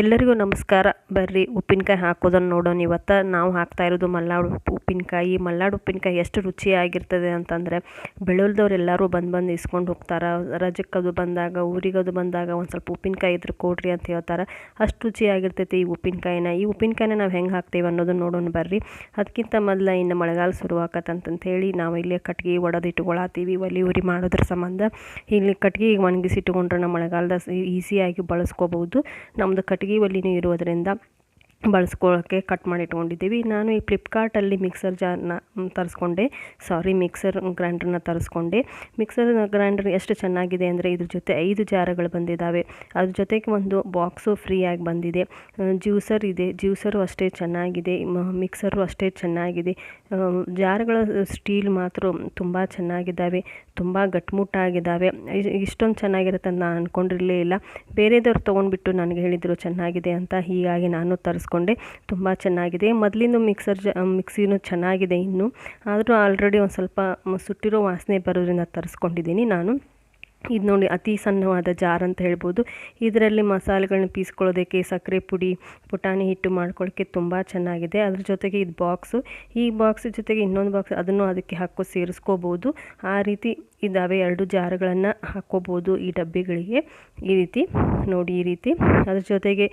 ಎಲ್ಲರಿಗೂ ನಮಸ್ಕಾರ. ಬರ್ರಿ, ಉಪ್ಪಿನಕಾಯಿ ಹಾಕೋದನ್ನು ನೋಡೋಣ ಇವತ್ತು ನಾವು ಹಾಕ್ತಾ ಇರೋದು ಮಲ್ನಾಡು ಉಪ್ಪು. ಉಪ್ಪಿನಕಾಯಿ ಮಲ್ನಾಡು ಉಪ್ಪಿನಕಾಯಿ ಎಷ್ಟು ರುಚಿಯಾಗಿರ್ತದೆ ಅಂತಂದರೆ ಬೆಳುಲ್ದವ್ರು ಎಲ್ಲರೂ ಬಂದು ಬಂದು ಇಸ್ಕೊಂಡು ಹೋಗ್ತಾರೆ. ರಜಕ್ಕದು ಬಂದಾಗ, ಊರಿಗದು ಬಂದಾಗ ಒಂದು ಸ್ವಲ್ಪ ಉಪ್ಪಿನಕಾಯಿ ಇದ್ರೆ ಕೊಡ್ರಿ ಅಂತ ಹೇಳ್ತಾರೆ. ಅಷ್ಟು ರುಚಿಯಾಗಿರ್ತೈತಿ ಈ ಉಪ್ಪಿನಕಾಯಿನ. ಈ ಉಪ್ಪಿನಕಾಯಿನ ನಾವು ಹೆಂಗೆ ಹಾಕ್ತೇವೆ ಅನ್ನೋದನ್ನು ನೋಡೋಣ ಬರ್ರಿ. ಅದಕ್ಕಿಂತ ಮೊದಲು ಇನ್ನು ಮಳೆಗಾಲ ಶುರು ಹೇಳಿ ನಾವು ಇಲ್ಲಿ ಕಟ್ಗೆ ಒಡೆದು ಇಟ್ಕೊಳತ್ತೀವಿ ಒಲಿ ಉರಿ ಮಾಡೋದ್ರ ಸಂಬಂಧ. ಇಲ್ಲಿ ಕಟ್ಗೆ ಒಣಗಿಸಿ ಇಟ್ಕೊಂಡ್ರೆ ನಮ್ಮ ಮಳೆಗಾಲದ ಈಸಿಯಾಗಿ ಬಳಸ್ಕೋಬೋದು. ನಮ್ಮದು ಕಟ್ಗೆ ಒಲಿನೂ ಇರೋದರಿಂದ ಬಳಸ್ಕೊಳ್ಳೋಕ್ಕೆ ಕಟ್ ಮಾಡಿ ಇಟ್ಕೊಂಡಿದ್ದೀವಿ ನಾನು ಈ ಫ್ಲಿಪ್ಕಾರ್ಟಲ್ಲಿ ಮಿಕ್ಸರ್ ಜಾರ್ನ ತರಿಸ್ಕೊಂಡೆ. ಸಾರಿ ಮಿಕ್ಸರ್ ಗ್ರೈಂಡ್ರನ್ನ ತರಿಸ್ಕೊಂಡೆ. ಮಿಕ್ಸರ್ ಗ್ರೈಂಡರ್ ಎಷ್ಟು ಚೆನ್ನಾಗಿದೆ ಅಂದರೆ ಇದ್ರ ಜೊತೆ ಐದು ಜಾರಗಳು ಬಂದಿದ್ದಾವೆ. ಅದ್ರ ಜೊತೆಗೆ ಒಂದು ಬಾಕ್ಸು ಫ್ರೀಯಾಗಿ ಬಂದಿದೆ. ಜ್ಯೂಸರ್ ಇದೆ. ಜ್ಯೂಸರು ಅಷ್ಟೇ ಚೆನ್ನಾಗಿದೆ. ಮಿಕ್ಸರು ಅಷ್ಟೇ ಚೆನ್ನಾಗಿದೆ. ಜಾರ್ಗಳ ಸ್ಟೀಲ್ ಮಾತ್ರ ತುಂಬ ಚೆನ್ನಾಗಿದ್ದಾವೆ. ತುಂಬ ಗಟ್ಮುಟ್ಟಾಗಿದ್ದಾವೆ. ಇಷ್ಟೊಂದು ಚೆನ್ನಾಗಿರುತ್ತೆ ಅಂತ ನಾನು ಅಂದ್ಕೊಂಡಿರಲೇ ಇಲ್ಲ. ಬೇರೆದವ್ರು ತೊಗೊಂಡ್ಬಿಟ್ಟು ನನಗೆ ಹೇಳಿದರು ಚೆನ್ನಾಗಿದೆ ಅಂತ ಹೀಗಾಗಿ ನಾನು ತರಿಸ್ಕೊಂಡೆ. ತುಂಬ ಚೆನ್ನಾಗಿದೆ. ಮೊದಲಿಂದು ಮಿಕ್ಸರ್ ಜ, ಮಿಕ್ಸಿನೂ ಚೆನ್ನಾಗಿದೆ ಇನ್ನೂ. ಆದರೂ ಆಲ್ರೆಡಿ ಒಂದು ಸ್ವಲ್ಪ ಸುಟ್ಟಿರೋ ವಾಸನೆ ಬರೋದ್ರಿಂದ ತರಿಸ್ಕೊಂಡಿದ್ದೀನಿ ನಾನು. ಇದು ನೋಡಿ ಅತಿ ಸಣ್ಣವಾದ ಜಾರ್ ಅಂತ ಹೇಳ್ಬೋದು. ಇದರಲ್ಲಿ ಮಸಾಲೆಗಳನ್ನ ಪೀಸ್ಕೊಳ್ಳೋದಕ್ಕೆ ಸಕ್ಕರೆ ಪುಡಿ, ಪುಟಾಣಿ ಹಿಟ್ಟು ಮಾಡ್ಕೊಳ್ಳೋಕ್ಕೆ ತುಂಬ ಚೆನ್ನಾಗಿದೆ. ಅದ್ರ ಜೊತೆಗೆ ಇದು ಬಾಕ್ಸು. ಈ ಬಾಕ್ಸ್ ಜೊತೆಗೆ ಇನ್ನೊಂದು ಬಾಕ್ಸ್ ಅದನ್ನು ಅದಕ್ಕೆ ಹಾಕೋ ಸೇರಿಸ್ಕೋಬೋದು. ಆ ರೀತಿ ಇದ್ದಾವೆ. ಎರಡು ಜಾರ್ಗಳನ್ನು ಹಾಕ್ಕೋಬೋದು ಈ ಡಬ್ಬಿಗಳಿಗೆ. ಈ ರೀತಿ ನೋಡಿ, ಈ ರೀತಿ. ಅದ್ರ ಜೊತೆಗೆ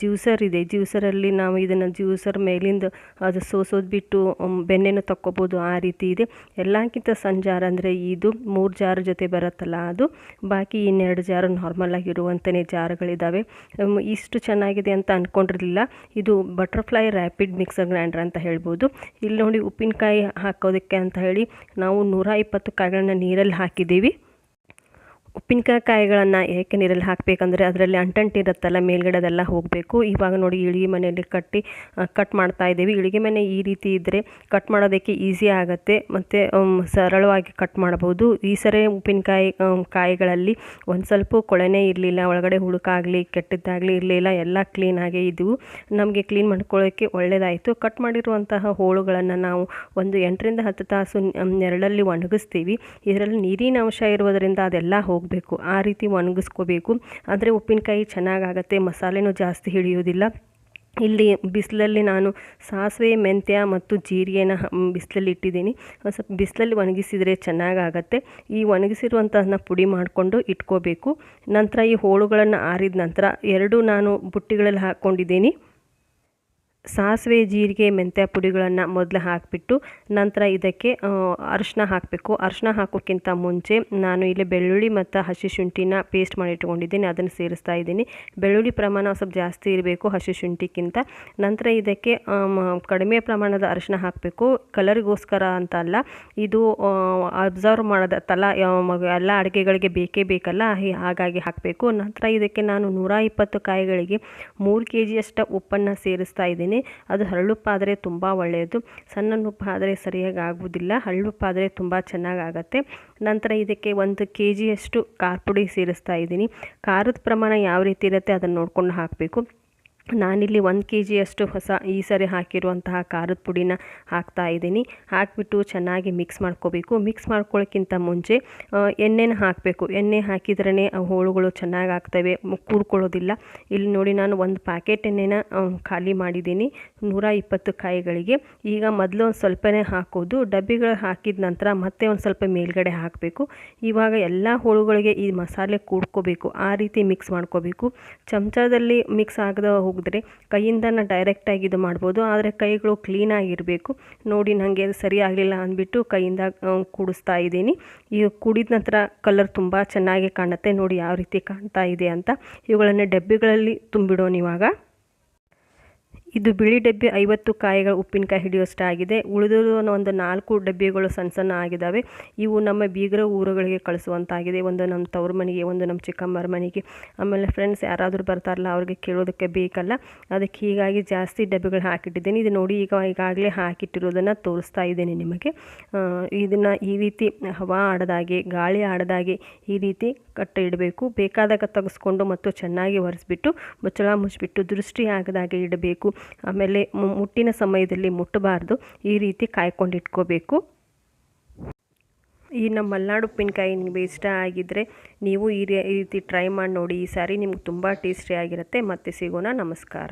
ಜ್ಯೂಸರ್ ಇದೆ. ಜ್ಯೂಸರಲ್ಲಿ ನಾವು ಇದನ್ನು ಜ್ಯೂಸರ್ ಮೇಲಿಂದ, ಅದು ಸೋಸೋದು ಬಿಟ್ಟು ಬೆಣ್ಣೆನೂ ತಕ್ಕೋಬೋದು. ಆ ರೀತಿ ಇದೆ. ಎಲ್ಲಕ್ಕಿಂತ ಸಣ್ಣ ಜಾರ್ ಅಂದರೆ ಇದು ಮೂರು ಜಾರ್ ಜೊತೆ ಬರುತ್ತಲ್ಲ ಅದು. ಬಾಕಿ ಇನ್ನೆರಡು ಜಾರು ನಾರ್ಮಲ್ ಆಗಿರುವಂಥನೇ ಜಾರ್ಗಳಿದ್ದಾವೆ ಇಷ್ಟು ಚೆನ್ನಾಗಿದೆ ಅಂತ ಅಂದ್ಕೊಂಡಿರಲಿಲ್ಲ ಇದು ಬಟರ್ಫ್ಲೈ ರ್ಯಾಪಿಡ್ ಮಿಕ್ಸರ್ ಗ್ರೈಂಡರ್ ಅಂತ ಹೇಳ್ಬೋದು. ಇಲ್ಲಿ ನೋಡಿ ಉಪ್ಪಿನಕಾಯಿ ಹಾಕೋದಕ್ಕೆ ಅಂತ ಹೇಳಿ ನಾವು ನೂರ ಇಪ್ಪತ್ತು ಕಾಯಿಗಳನ್ನ ಹಾಕಿದ್ದೀವಿ. ಉಪ್ಪಿನಕಾಯಿ ಕಾಯಿಗಳನ್ನು ಏಕೆ ನೀರಲ್ಲಿ ಹಾಕಬೇಕಂದ್ರೆ ಅದರಲ್ಲಿ ಅಂಟಂಟಿ ಇರುತ್ತಲ್ಲ ಮೇಲ್ಗಡೆ ಅದೆಲ್ಲ ಹೋಗಬೇಕು. ಇವಾಗ ನೋಡಿ ಇಳಿಗೆ ಮನೆಯಲ್ಲಿ ಕಟ್ಟಿ ಕಟ್ ಮಾಡ್ತಾ ಇದ್ದೀವಿ. ಇಳಿಗೆ ಮನೆ ಈ ರೀತಿ ಇದ್ದರೆ ಕಟ್ ಮಾಡೋದಕ್ಕೆ ಈಸಿ ಆಗುತ್ತೆ. ಮತ್ತು ಸರಳವಾಗಿ ಕಟ್ ಮಾಡ್ಬೋದು ಈ ಸರಿ ಉಪ್ಪಿನಕಾಯಿ ಕಾಯಿಗಳಲ್ಲಿ ಒಂದು ಸ್ವಲ್ಪ ಕೊಳೆನೇ ಇರಲಿಲ್ಲ, ಒಳಗಡೆ ಹುಳುಕಾಗಲಿ, ಕೆಟ್ಟದ್ದಾಗಲಿ ಇರಲಿಲ್ಲ, ಎಲ್ಲ ಕ್ಲೀನಾಗೇ ಇದ್ದವು ನಮಗೆ ಕ್ಲೀನ್ ಮಾಡ್ಕೊಳ್ಳೋಕ್ಕೆ ಒಳ್ಳೆಯದಾಯಿತು ಕಟ್ ಮಾಡಿರುವಂತಹ ಹೋಳುಗಳನ್ನು ನಾವು ಒಂದು ಎಂಟರಿಂದ ಹತ್ತು ತಾಸು ನೆರಳಲ್ಲಿ ಒಣಗಿಸ್ತೀವಿ. ಇದರಲ್ಲಿ ನೀರಿನ ಅಂಶ ಇರುವುದರಿಂದ ಅದೆಲ್ಲ ಹೋಗಿ ಹೋಗಬೇಕು, ಆ ರೀತಿ ಒಣಗಿಸ್ಕೋಬೇಕು. ಅಂದರೆ ಉಪ್ಪಿನಕಾಯಿ ಚೆನ್ನಾಗಾಗತ್ತೆ, ಮಸಾಲೆನೂ ಜಾಸ್ತಿ ಹಿಡಿಯೋದಿಲ್ಲ. ಇಲ್ಲಿ ಬಿಸಿಲಲ್ಲಿ ನಾನು ಸಾಸಿವೆ, ಮೆಂತ್ಯ ಮತ್ತು ಜೀರಿಗೆನ ಬಿಸಿಲಲ್ಲಿ ಇಟ್ಟಿದ್ದೀನಿ. ಸ್ವಲ್ಪ ಬಿಸಿಲಲ್ಲಿ ಒಣಗಿಸಿದರೆ ಚೆನ್ನಾಗಾಗತ್ತೆ. ಈ ಒಣಗಿಸಿರುವಂಥದನ್ನ ಪುಡಿ ಮಾಡಿಕೊಂಡು ಇಟ್ಕೋಬೇಕು. ನಂತರ ಈ ಹೋಳುಗಳನ್ನು ಆರಿದ ನಂತರ ಎರಡು ನಾನು ಬುಟ್ಟಿಗಳಲ್ಲಿ ಹಾಕ್ಕೊಂಡಿದ್ದೀನಿ ಸಾಸಿವೆ, ಜೀರಿಗೆ, ಮೆಂತ್ಯ ಪುಡಿಗಳನ್ನು ಮೊದಲು ಹಾಕಿಬಿಟ್ಟು ನಂತರ ಇದಕ್ಕೆ ಅರಿಶಿನ ಹಾಕಬೇಕು. ಅರಿಶಿನ ಹಾಕೋಕ್ಕಿಂತ ಮುಂಚೆ ನಾನು ಇಲ್ಲಿ ಬೆಳ್ಳುಳ್ಳಿ ಮತ್ತು ಹಸಿ ಶುಂಠಿನ ಪೇಸ್ಟ್ ಮಾಡಿ ಇಟ್ಕೊಂಡಿದ್ದೀನಿ. ಅದನ್ನು ಸೇರಿಸ್ತಾ ಇದ್ದೀನಿ. ಬೆಳ್ಳುಳ್ಳಿ ಪ್ರಮಾಣ ಸ್ವಲ್ಪ ಜಾಸ್ತಿ ಇರಬೇಕು ಹಸಿ ಶುಂಠಿಗಿಂತ ನಂತರ ಇದಕ್ಕೆ ಕಡಿಮೆ ಪ್ರಮಾಣದ ಅರಿಶಿನ ಹಾಕಬೇಕು. ಕಲರಿಗೋಸ್ಕರ ಅಂತ ಅಲ್ಲ ಇದು ಅಬ್ಸರ್ವ್ ಮಾಡೋದ ತಲ ಎಲ್ಲ ಅಡುಗೆಗಳಿಗೆ ಬೇಕೇ ಬೇಕಲ್ಲ ಹಾಗಾಗಿ ಹಾಕಬೇಕು. ನಂತರ ಇದಕ್ಕೆ ನಾನು ನೂರ ಇಪ್ಪತ್ತು ಕಾಯಿಗಳಿಗೆ ಮೂರು ಕೆ ಜಿಯಷ್ಟು ಉಪ್ಪನ್ನು ಸೇರಿಸ್ತಾ ಇದ್ದೀನಿ. ಅದು ಹರಳುಪ್ಪಾದರೆ ತುಂಬ ಒಳ್ಳೆಯದು. ಸಣ್ಣ ಉಪ್ಪು ಆದರೆ ಸರಿಯಾಗಿ ಆಗುವುದಿಲ್ಲ. ಹರಳುಪ್ಪಾದರೆ ತುಂಬ ಚೆನ್ನಾಗಾಗತ್ತೆ. ನಂತರ ಇದಕ್ಕೆ ಒಂದು ಕೆ ಜಿಯಷ್ಟು ಖಾರ ಪುಡಿ ಸೇರಿಸ್ತಾ ಇದ್ದೀನಿ. ಖಾರದ ಪ್ರಮಾಣ ಯಾವ ರೀತಿ ಇರುತ್ತೆ ಅದನ್ನು ನೋಡ್ಕೊಂಡು ಹಾಕಬೇಕು. ನಾನಿಲ್ಲಿ ಒಂದು ಕೆ ಜಿಯಷ್ಟು ಹೊಸ ಈ ಸರಿ ಹಾಕಿರುವಂತಹ ಖಾರದ ಪುಡಿನ ಹಾಕ್ತಾ ಇದ್ದೀನಿ. ಹಾಕಿಬಿಟ್ಟು ಚೆನ್ನಾಗಿ ಮಿಕ್ಸ್ ಮಾಡ್ಕೋಬೇಕು. ಮಿಕ್ಸ್ ಮಾಡ್ಕೊಳ್ಳೋಕ್ಕಿಂತ ಮುಂಚೆ ಎಣ್ಣೆನ ಹಾಕಬೇಕು. ಎಣ್ಣೆ ಹಾಕಿದ್ರೇ ಹೋಳುಗಳು ಚೆನ್ನಾಗಿ ಆಗ್ತವೆ. ಕೂಡ್ಕೊಳ್ಳೋದಿಲ್ಲ ಇಲ್ಲಿ ನೋಡಿ ನಾನು ಒಂದು ಪ್ಯಾಕೆಟ್ ಎಣ್ಣೆನ ಖಾಲಿ ಮಾಡಿದ್ದೀನಿ. ನೂರ ಇಪ್ಪತ್ತು ಕಾಯಿಗಳಿಗೆ. ಈಗ ಮೊದಲು ಒಂದು ಸ್ವಲ್ಪನೇ ಹಾಕೋದು. ಡಬ್ಬಿಗಳು ಹಾಕಿದ ನಂತರ ಮತ್ತೆ ಒಂದು ಸ್ವಲ್ಪ ಮೇಲ್ಗಡೆ ಹಾಕಬೇಕು. ಇವಾಗ ಎಲ್ಲ ಹೋಳುಗಳಿಗೆ ಈ ಮಸಾಲೆ ಕೂಡ್ಕೋಬೇಕು ಆ ರೀತಿ ಮಿಕ್ಸ್ ಮಾಡ್ಕೋಬೇಕು. ಚಮಚದಲ್ಲಿ ಮಿಕ್ಸ್ ಆಗದ ಹೋಗಿದ್ರೆ ನಾನು ಡೈರೆಕ್ಟಾಗಿ ಇದು ಮಾಡ್ಬೋದು. ಆದರೆ ಕೈಗಳು ಕ್ಲೀನಾಗಿರಬೇಕು ನೋಡಿ ನನಗೆ ಸರಿ ಆಗಲಿಲ್ಲ ಅಂದ್ಬಿಟ್ಟು ಕೈಯಿಂದ ಕೂಡಿಸ್ತಾ ಇದ್ದೀನಿ. ಈಗ ಕೂಡಿದ ನಂತರ ಕಲರ್ ತುಂಬ ಚೆನ್ನಾಗಿ ಕಾಣುತ್ತೆ. ನೋಡಿ ಯಾವ ರೀತಿ ಕಾಣ್ತಾ ಇದೆ ಅಂತ. ಇವುಗಳನ್ನು ಡಬ್ಬಿಗಳಲ್ಲಿ ತುಂಬಿಡೋಣ ಇವಾಗ ಇದು ಬಿಳಿ ಡಬ್ಬಿ ಐವತ್ತು ಕಾಯಿಗಳು ಉಪ್ಪಿನಕಾಯಿ ಹಿಡಿಯೋಷ್ಟಾಗಿದೆ ಉಳಿದಿರುವ ಒಂದು ನಾಲ್ಕು ಡಬ್ಬಿಗಳು ಸಣ್ಣ ಸಣ್ಣ ಆಗಿದ್ದಾವೆ ಇವು ನಮ್ಮ ಬೀಗರ ಊರುಗಳಿಗೆ ಕಳಿಸುವಂತಾಗಿದೆ. ಒಂದು ನಮ್ಮ ತವ್ರ ಮನೆಗೆ, ಒಂದು ನಮ್ಮ ಚಿಕ್ಕಮ್ಮರ ಮನೆಗೆ. ಆಮೇಲೆ ಫ್ರೆಂಡ್ಸ್ ಯಾರಾದರೂ ಬರ್ತಾರಲ್ಲ, ಅವ್ರಿಗೆ ಕೇಳೋದಕ್ಕೆ ಬೇಕಲ್ಲ. ಅದಕ್ಕೆ ಹೀಗಾಗಿ ಜಾಸ್ತಿ ಡಬ್ಬಿಗಳು ಹಾಕಿಟ್ಟಿದ್ದೀನಿ. ಇದು ನೋಡಿ ಈಗ ಈಗಾಗಲೇ ಹಾಕಿಟ್ಟಿರೋದನ್ನು ತೋರಿಸ್ತಾ ಇದ್ದೀನಿ ನಿಮಗೆ. ಇದನ್ನು ಈ ರೀತಿ ಹವಾ ಆಡದಾಗೆ, ಗಾಳಿ ಆಡದಾಗೆ ಈ ರೀತಿ ಕಟ್ಟ ಇಡಬೇಕು. ಬೇಕಾದಾಗ ತೆಗೆಸ್ಕೊಂಡು ಮತ್ತು ಚೆನ್ನಾಗಿ ಒರೆಸ್ಬಿಟ್ಟು, ಮುಚ್ಚಳ ಮುಚ್ಚಿಬಿಟ್ಟು ದೃಷ್ಟಿ ಆಗದಾಗೆ ಇಡಬೇಕು. ಆಮೇಲೆ ಮುಟ್ಟಿನ ಸಮಯದಲ್ಲಿ ಮುಟ್ಟಬಾರ್ದು. ಈ ರೀತಿ ಕಾಯ್ಕೊಂಡು ಇಟ್ಕೋಬೇಕು. ಈ ನಮ್ಮ ಮಲೆನಾಡು ಉಪ್ಪಿನಕಾಯಿ ನಿಮಗೆ ಇಷ್ಟ ಆಗಿದ್ದರೆ ನೀವು ಈ ರೀತಿ ಟ್ರೈ ಮಾಡಿ ನೋಡಿ. ಈ ಸಾರಿ ನಿಮ್ಗೆ ತುಂಬ ಟೇಸ್ಟಿ ಆಗಿರುತ್ತೆ. ಮತ್ತೆ ಸಿಗೋಣ. ನಮಸ್ಕಾರ.